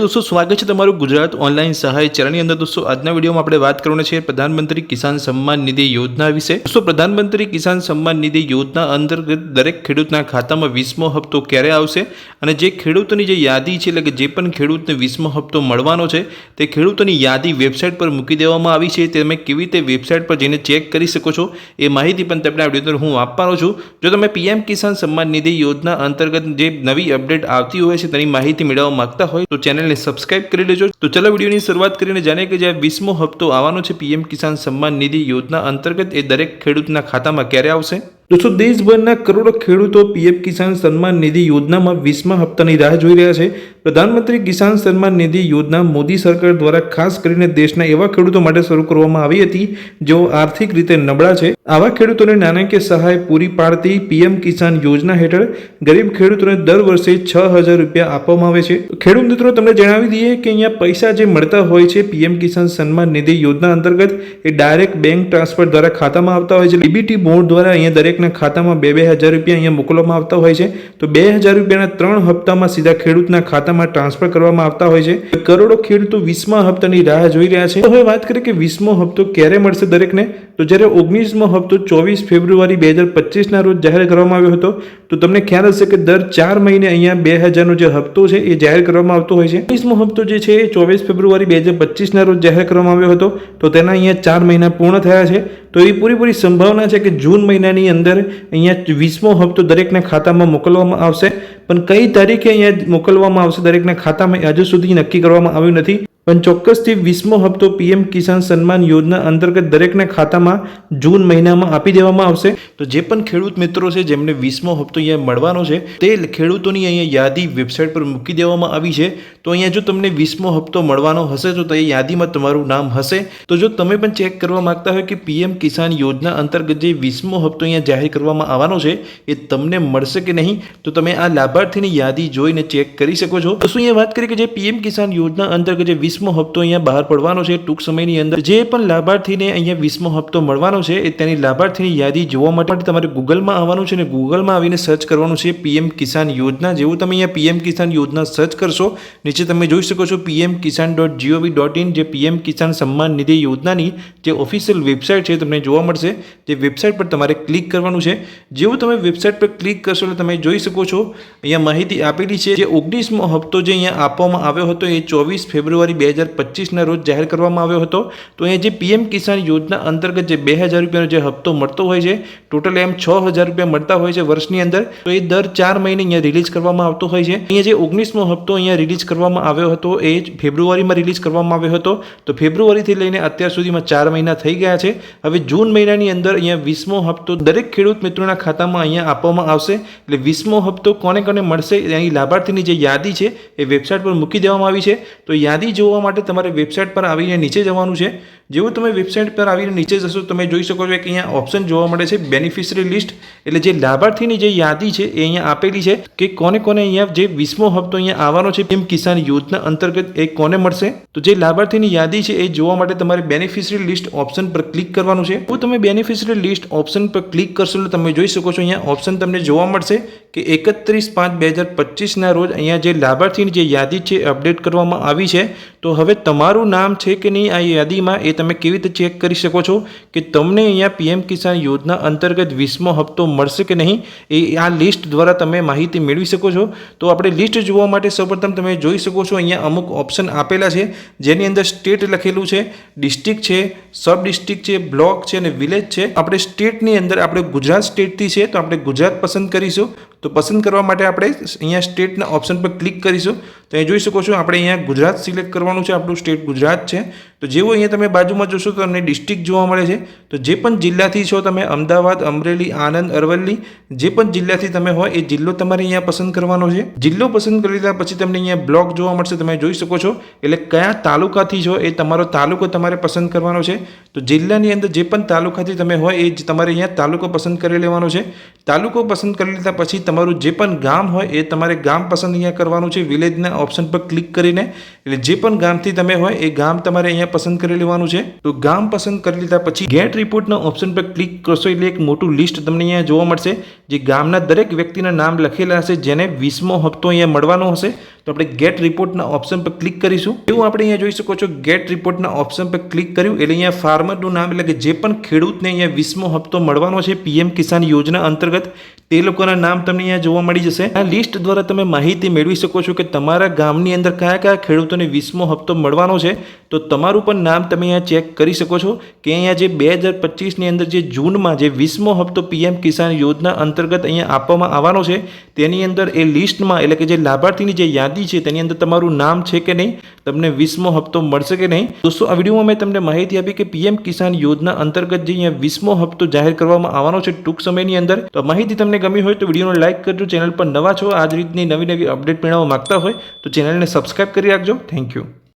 દોસ્તો, સ્વાગત છે તમારું ગુજરાત ઓનલાઈન સહાય ચેનલની અંદર. દોસ્તો, આજના વિડીયોમાં આપણે વાત કરવાની છે પ્રધાનમંત્રી કિસાન સન્માન નિધિ યોજના વિશે. દોસ્તો, પ્રધાનમંત્રી કિસાન સન્માન નિધિ યોજના અંતર્ગત દરેક ખેડૂતના ખાતામાં વીસમો હપ્તો ક્યારે આવશે? અને જે ખેડૂતોની જે યાદી છે, એટલે કે જે પણ ખેડૂતને વીસમો હપ્તો મળવાનો છે, તે ખેડૂતોની યાદી વેબસાઇટ પર મૂકી દેવામાં આવી છે. તે તમે કેવી રીતે વેબસાઇટ પર જઈને ચેક કરી શકો છો? એ માહિતી પણ તમને આ વીડિયો હું આપવાનો છું. જો તમે પીએમ કિસાન સન્માન નિધિ યોજના અંતર્ગત જે નવી અપડેટ આવતી હોય છે, તેની માહિતી મેળવવા માંગતા હોય, તો ચેનલને સબસ્ક્રાઇબ કરી લેજો. તો ચલો વિડીયોની શરૂઆત કરીને જાણીએ કે જે વીસમો હપ્તો આવવાનો છે, પીએમ કિસાન સન્માન નિધિ યોજના અંતર્ગત એ દરેક ખેડૂતના ખાતામાં ક્યારે આવશે? દોસ્તો, દેશભરના કરોડો ખેડૂતો પીએમ કિસાન સન્માન નિધિ યોજનામાં વીસમા હપ્તાની રાહ જોઈ રહ્યા છે. પ્રધાનમંત્રી કિસાન સન્માન નિધિ યોજના મોદી સરકાર દ્વારા ખાસ કરીને દેશના એવા ખેડૂતો માટે શરૂ કરવામાં આવી હતી જેઓ આર્થિક રીતે નબળા છે. આવા ખેડૂતોને નાણાકીય સહાય પૂરી પાડતી પીએમ કિસાન યોજના હેઠળ ગરીબ ખેડૂતોને દર વર્ષે છ હજાર રૂપિયા આપવામાં આવે છે. ખેડૂત મિત્રો, તમને જણાવી દઈએ કે અહીંયા પૈસા જે મળતા હોય છે પીએમ કિસાન સન્માન નિધિ યોજના અંતર્ગત, એ ડાયરેક્ટ બેંક ટ્રાન્સફર દ્વારા ખાતામાં આવતા હોય છે. ડીબીટી બોર્ડ દ્વારા અહીંયા દરેકના ખાતામાં બે બે હજાર રૂપિયા અહીંયા મોકલવામાં આવતા હોય છે. તો બે હજાર રૂપિયાના ત્રણ હપ્તામાં સીધા ખેડૂતના ખાતામાં ટ્રાન્સફર કરવામાં આવતા હોય છે. કરોડો ખેડૂતો વીસમા હપ્તાની રાહ જોઈ રહ્યા છે. હવે વાત કરીએ કે વીસમો હપ્તો ક્યારે મળશે દરેકને? તો જ્યારે ઓગણીસમો હપ્તો ચોવીસ ફેબ્રુઆરી બે હજાર પચીસના રોજ જાહેર કરવામાં આવ્યો હતો. તો તમને ખ્યાલ હશે કે દર ચાર મહિને અહીંયા બે હજારનો જે હપ્તો છે એ જાહેર કરવામાં આવતો હોય છે. વીસમો હપ્તો જે છે એ ચોવીસ ફેબ્રુઆરી બે હજાર પચીસના રોજ જાહેર કરવામાં આવ્યો હતો. તો તેના અહીંયા ચાર મહિના પૂર્ણ થયા છે. તો એવી પૂરેપૂરી સંભાવના છે કે જૂન મહિનાની અંદર અહીંયા વીસમો હપ્તો દરેકના ખાતામાં મોકલવામાં આવશે. પણ કઈ તારીખે અહીંયા મોકલવામાં આવશે દરેકના ખાતામાં હજુ સુધી નક્કી કરવામાં આવ્યું નથી. પણ ચોક્કસથી વીસમો હપ્તો પીએમ કિસાન સન્માન યોજના અંતર્ગત દરેકના ખાતામાં જૂન મહિનામાં આપી દેવામાં આવશે. તો જે પણ ખેડૂત મિત્રો છે, જેમને વીસમો હપ્તો અહીંયા મળવાનો છે, તે ખેડૂતોની અહીંયા યાદી વેબસાઇટ પર મૂકી દેવામાં આવી છે. તો અહીંયા જો તમને વીસમો હપ્તો મળવાનો હશે, તો તે યાદીમાં તમારું નામ હશે. તો જો તમે પણ ચેક કરવા માગતા હોય કે પીએમ કિસાન યોજના અંતર્ગત જે વીસમો હપ્તો અહીંયા જાહેર કરવામાં આવવાનો છે, એ તમને મળશે કે નહીં, તો તમે આ લાભાર્થીની યાદી જોઈને ચેક કરી શકો છો. શું અહીંયા વાત કરીએ કે જે પીએમ કિસાન યોજના અંતર્ગત જે વીસમો હપ્તો અહીંયા બહાર પડવાનો છે ટૂંક સમયની અંદર. જે પણ લાભાર્થીને અહીંયા વીસમો હપ્તો મળવાનો છે, એ તેની લાભાર્થીની યાદી જોવા માટે તમારે ગૂગલમાં આવવાનું છે અને ગૂગલમાં આવીને સર્ચ કરવાનું છે પીએમ કિસાન યોજના. જેવું તમે અહીંયા પીએમ કિસાન યોજના સર્ચ કરશો, નીચે તમે જોઈ શકો છો PM Kisan dot G O V dot PM Kisan Samman Nidhi યોજનાની જે ઓફિશિયલ વેબસાઇટ છે તમને જોવા મળશે. જે વેબસાઇટ પર તમારે ક્લિક કરવાનું છે. જેવું તમે વેબસાઇટ પર ક્લિક કરશો એટલે તમે જોઈ શકો છો, અહીંયા માહિતી આપેલી છે જે ઓગણીસમો હપ્તો જે અહીંયા આપવામાં આવ્યો હતો એ ચોવીસ ફેબ્રુઆરી બે હજાર પચીસના રોજ જાહેર કરવામાં આવ્યો હતો. તો અહીંયા જે પીએમ કિસાન યોજના અંતર્ગત જે બે હજાર રૂપિયાનો જે હપ્તો મળતો હોય છે, ટોટલ એમ છ હજાર રૂપિયા મળતા હોય છે વર્ષની અંદર. તો એ દર ચાર મહિને અહીંયા રિલીઝ કરવામાં આવતો હોય છે. અહીંયા જે ઓગણીસમો હપ્તો અહીંયા રિલીઝ કરવામાં આવ્યો હતો, એ જ ફેબ્રુઆરીમાં રિલીઝ કરવામાં આવ્યો હતો. તો ફેબ્રુઆરીથી લઈને અત્યાર સુધીમાં ચાર મહિના થઈ ગયા છે. હવે જૂન મહિનાની અંદર અહીંયા વીસમો હપ્તો દરેક ખેડૂત મિત્રોના ખાતામાં અહીંયા આપવામાં આવશે. એટલે વીસમો હપ્તો કોને કોને મળશે, એની લાભાર્થીની જે યાદી છે, એ વેબસાઇટ પર મૂકી દેવામાં આવી છે. તો યાદી જોવા માટે તમારે વેબસાઇટ પર આવીને નીચે જવાનું છે. જેવું તમે વેબસાઇટ પર આવીને નીચે જશો, તમે જોઈ શકો છો કે અહીંયા ઓપ્શન જોવા મળે છે બેનિફિશરી લિસ્ટ એટલે જે લાભાર્થીની જે યાદી છે, એ અહીંયા આપેલી છે કે કોને કોને અહીંયા જે વીસમો હપ્તો અહીંયા આવવાનો છે પીએમ કિસાન યોજના અંતર્ગત એ કોને મળશે? તો જે લાભાર્થીની યાદી છે, એ જોવા માટે તમારે બેનિફિશરી લિસ્ટ ઓપ્શન પર ક્લિક કરવાનું છે. તો તમે બેનિફિશરી લિસ્ટ ઓપ્શન પર ક્લિક કરશો, એટલે તમે જોઈ શકો છો અહીંયા ઓપ્શન તમને જોવા મળશે કે એકત્રીસ પાંચ બે હજાર પચીસના રોજ અહીંયા જે લાભાર્થીની જે યાદી છે અપડેટ કરવામાં આવી છે. તો હવે તમારું નામ છે કે નહીં આ યાદીમાં એ તમે કેવી રીતે ચેક કરી શકો છો કે તમને અહીંયા પીએમ કિસાન યોજના અંતર્ગત વીસમો હપ્તો મળશે કે નહીં, એ આ લિસ્ટ દ્વારા તમે માહિતી મેળવી શકો છો. તો આપણે લિસ્ટ જોવા માટે સૌપ્રથમ તમે જોઈ શકો છો અહીંયા અમુક ઓપ્શન આપેલા છે, જેની અંદર સ્ટેટ લખેલું છે ડિસ્ટ્રિક્ટ છે સબ ડિસ્ટ્રિક્ટ છે બ્લોક છે અને વિલેજ છે. આપણે સ્ટેટની અંદર, આપણે ગુજરાત સ્ટેટથી છે, તો આપણે ગુજરાત પસંદ કરીશું. તો પસંદ કરવા માટે આપણે અહીંયા સ્ટેટના ઓપ્શન પર ક્લિક કરીશું. તો અહીં જોઈ શકો છો, આપણે અહીંયા ગુજરાત સિલેક્ટ કરવાનું છે, આપણું સ્ટેટ ગુજરાત છે. તો જેવું અહીંયા તમે બાજુમાં જોશો તો તમને ડિસ્ટ્રિક્ટ જોવા મળે છે. તો જે પણ જિલ્લાથી છો તમે, અમદાવાદ, અમરેલી, આણંદ, અરવલ્લી, જે પણ જિલ્લાથી તમે હોય, એ જિલ્લો તમારે અહીંયા પસંદ કરવાનો છે. જિલ્લો પસંદ કરી લીધા પછી તમને અહીંયા બ્લોક જોવા મળશે, તમે જોઈ શકો છો. એટલે કયા તાલુકાથી છો, એ તમારો તાલુકો તમારે પસંદ કરવાનો છે. તો જિલ્લાની અંદર જે પણ તાલુકાથી તમે હોય, એ તમારે અહીંયા તાલુકો પસંદ કરી લેવાનો છે. તાલુકો પસંદ કરી લીધા પછી તમારું જે પણ ગામ હોય એ તમારે ગામ પસંદ અહીંયા કરવાનું છે. વિલેજના ઓપ્શન પર ક્લિક કરીને એટલે જે પણ ગામથી તમે હોય એ ગામ તમારે અહીંયા પસંદ કરી લેવાનું છે. તો ગામ પસંદ કરી લીધા પછી ગેટ રિપોર્ટના ઓપ્શન પર ક્લિક કરશો એટલે એક મોટું લિસ્ટ તમને અહીંયા જોવા મળશે. જે ગામના દરેક વ્યક્તિના નામ લખેલા હશે, જેને વીસમો હપ્તો અહીંયા મળવાનો હશે. તો આપણે ગેટ રિપોર્ટના ઓપ્શન પર ક્લિક કરીશું. એવું આપણે અહીંયા જોઈ શકો છો ગેટ રિપોર્ટના ઓપ્શન પર ક્લિક કર્યું. એટલે અહીંયા ફાર્મરનું નામ, એટલે કે જે પણ ખેડૂતને અહીંયા વીસમો હપ્તો મળવાનો છે પીએમ કિસાન યોજના અંતર્ગત, તે લોકોના નામ તમને અહીંયા જોવા મળી જશે. આ લિસ્ટ દ્વારા તમે માહિતી મેળવી શકો છો કે તમારા ગામની અંદર કયા કયા ખેડૂતોને વીસમો હપ્તો મળવાનો છે. તો તમારું પણ નામ તમે અહીંયા ચેક કરી શકો છો કે અહીંયા જે બે હજાર પચીસની અંદર જે જૂનમાં જે વીસમો હપ્તો પીએમ કિસાન યોજના અંતર્ગત અહીંયા આપવામાં આવવાનો છે, તેની અંદર એ લિસ્ટમાં એટલે કે જે લાભાર્થીની જે યાદી છે, તેની અંદર તમારું નામ છે કે નહીં, તમને વીસમો હપ્તો મળશે કે નહીં? દોસ્તો, આ વિડીયોમાં મેં તમને માહિતી આપી કે પીએમ કિસાન યોજના અંતર્ગત જે અહીંયા વીસમો હપ્તો જાહેર કરવામાં આવવાનો છે ટૂંક સમયની અંદર. તો માહિતી તમને ગમી હોય તો વિડીયોને લાઇક કરજો, ચેનલ પર નવા છો, આ જ રીતની નવી નવી અપડેટ મેળવવા માંગતા હોય તો ચેનલને સબસ્ક્રાઇબ કરી રાખજો. Thank you.